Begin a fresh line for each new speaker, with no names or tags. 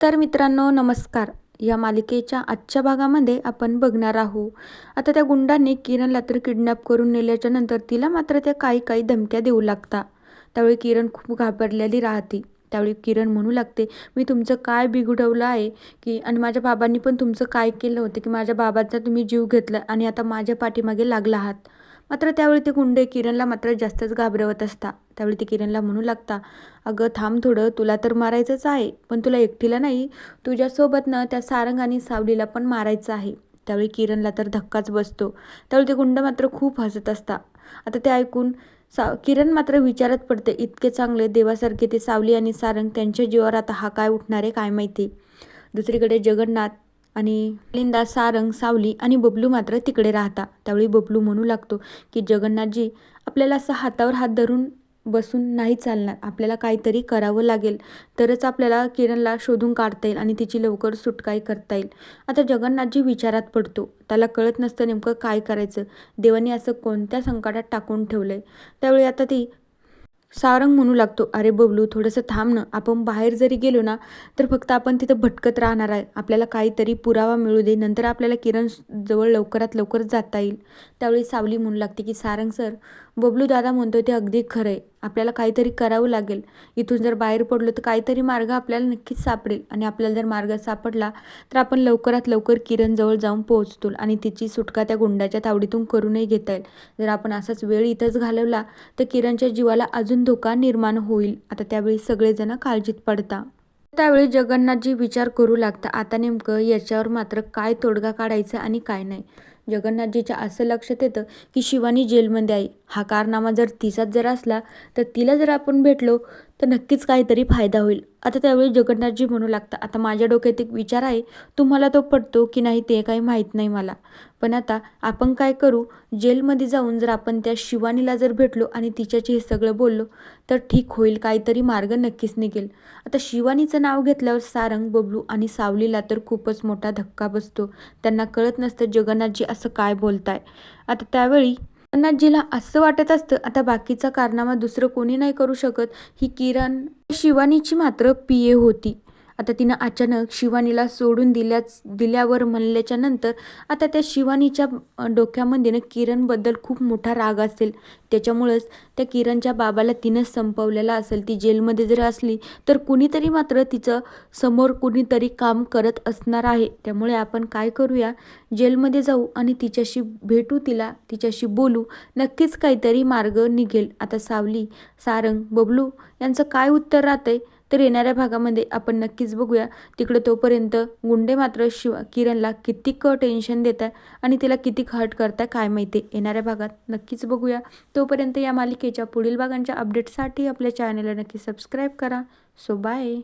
तर मित्रांनो नमस्कार. या मालिकेच्या आजच्या भागामध्ये आपण बघणार आहोत. आता त्या गुंडांनी किरणला तर किडनॅप करून नेल्याच्या नंतर तिला मात्र त्या काही काही धमक्या देऊ लागता. त्यावेळी किरण खूप घाबरलेली राहते. त्यावेळी किरण म्हणू लागते मी तुमचं काय बिघडवलं आहे? की आणि माझ्या बाबांनी पण तुमचं काय केलं होतं? की माझ्या बाबांचा तुम्ही जीव घेतला आणि आता माझ्या पाठीमागे लागला आहात? मात्र त्यावेळी ते गुंडे किरणला मात्र जास्तच घाबरवत असता. त्यावेळी ते किरणला म्हणू लागता अगं थांब थोडं तुला तर मारायचंच आहे पण तुला एकटीला नाही तुझ्यासोबतनं त्या सारंग आणि सावलीला पण मारायचं आहे. त्यावेळी किरणला तर धक्काच बसतो. त्यावेळी ते गुंड मात्र खूप हसत असता. आता ते ऐकून सा किरण मात्र विचारत पडते इतके चांगले देवासारखे ते सावली आणि सारंग त्यांच्या जीवावर आता हा काय उठणार आहे काय माहिती? दुसरीकडे जगन्नाथ आणि लिंदा सारंग सावली आणि बबलू मात्र तिकडे राहता. त्यावेळी बबलू म्हणू लागतो की जगन्नाथजी आपल्याला असं हातावर हात धरून बसून नाही चालणार. आपल्याला काहीतरी करावं लागेल. तरच आपल्याला किरणला शोधून काढता येईल आणि तिची लवकर सुटकाई करता येईल. आता जगन्नाथजी विचारात पडतो. त्याला कळत नसतं नेमकं काय करायचं. देवाने असं कोणत्या संकटात टाकून ठेवलं आहे त्यावेळी आता ती सारंग म्हणू लागतो अरे बबलू थोडंसं थांब ना. आपण बाहेर जरी गेलो ना तर फक्त आपण तिथं भटकत राहणार आहे. आपल्याला काहीतरी पुरावा मिळू दे नंतर आपल्याला किरण जवळ लवकरात लवकर जाता येईल. त्यावेळी सावली म्हणू लागते की सारंग सर बबलू दादा म्हणतो ते अगदी खरं आहे. आपल्याला काहीतरी करावं लागेल. इथून जर बाहेर पडलो तर काहीतरी मार्ग आपल्याला नक्कीच सापडेल. आणि आपल्याला जर मार्ग सापडला तर आपण लवकरात लवकर किरणजवळ जाऊन पोहोचतो आणि तिची सुटका त्या गुंडाच्या तावडीतून करूनही घेता येईल. जर आपण असाच वेळ इथंच घालवला तर किरणच्या जीवाला अजून धोका निर्माण होईल. आता त्यावेळी सगळेजण काळजीत पडता. त्यावेळी जगन्नाथजी विचार करू लागता आता नेमकं याच्यावर मात्र काय तोडगा काढायचा आणि काय नाही. जगन्नाथजीच्या असं लक्षात येतं की शिवानी जेलमध्ये आहे. हा कारनामा जर तिचाच जर असला तर तिला जर आपण भेटलो तर नक्कीच काहीतरी फायदा होईल. आता त्यावेळी जगन्नाथजी म्हणू लागता आता माझ्या डोक्यात एक विचार आहे तुम्हाला तो पडतो की नाही ते काही माहीत नाही मला. पण आता आपण काय करू? जेलमध्ये जाऊन जर आपण त्या शिवानीला जर भेटलो आणि तिच्याशी हे सगळं बोललो तर ठीक होईल काहीतरी मार्ग नक्कीच निघेल. आता शिवानीचं नाव घेतल्यावर सारंग बबलू आणि सावलीला तर खूपच मोठा धक्का बसतो. त्यांना कळत नसतं जगन्नाथजी असं काय बोलताय. आता त्यावेळी जगन्नाथजीला असं वाटत असतं आता बाकीचा कारनामा दुसरं कोणी नाही करू शकत. ही किरण शिवानीची मात्र पी ए होती. आता तिनं अचानक शिवानीला सोडून दिल्याच दिल्यावर म्हणल्याच्या नंतर आता त्या शिवानीच्या डोक्यामध्ये ना किरणबद्दल खूप मोठा राग असेल. त्याच्यामुळंच त्या किरणच्या बाबाला तिनं संपवलेला असेल. ती जेलमध्ये जर असली तर कुणीतरी मात्र तिचं समोर कुणीतरी काम करत असणार आहे. त्यामुळे आपण काय करूया? जेलमध्ये जाऊ आणि तिच्याशी भेटू तिला तिच्याशी बोलू. नक्कीच काहीतरी मार्ग निघेल. आता सावली सारंग बबलू यांचं काय उत्तर राहतंय? तर येणाऱ्या भागामध्ये आपण नक्कीच बघूया. तिकडं तोपर्यंत गुंडे मात्र शिवा किरणला कितीक टेन्शन देत आहे आणि तिला कितीक हर्ट करताय काय माहिती? येणाऱ्या भागात नक्कीच बघूया. तोपर्यंत या मालिकेच्या पुढील भागांच्या अपडेटसाठी आपल्या चॅनलला नक्की सबस्क्राईब करा. So bye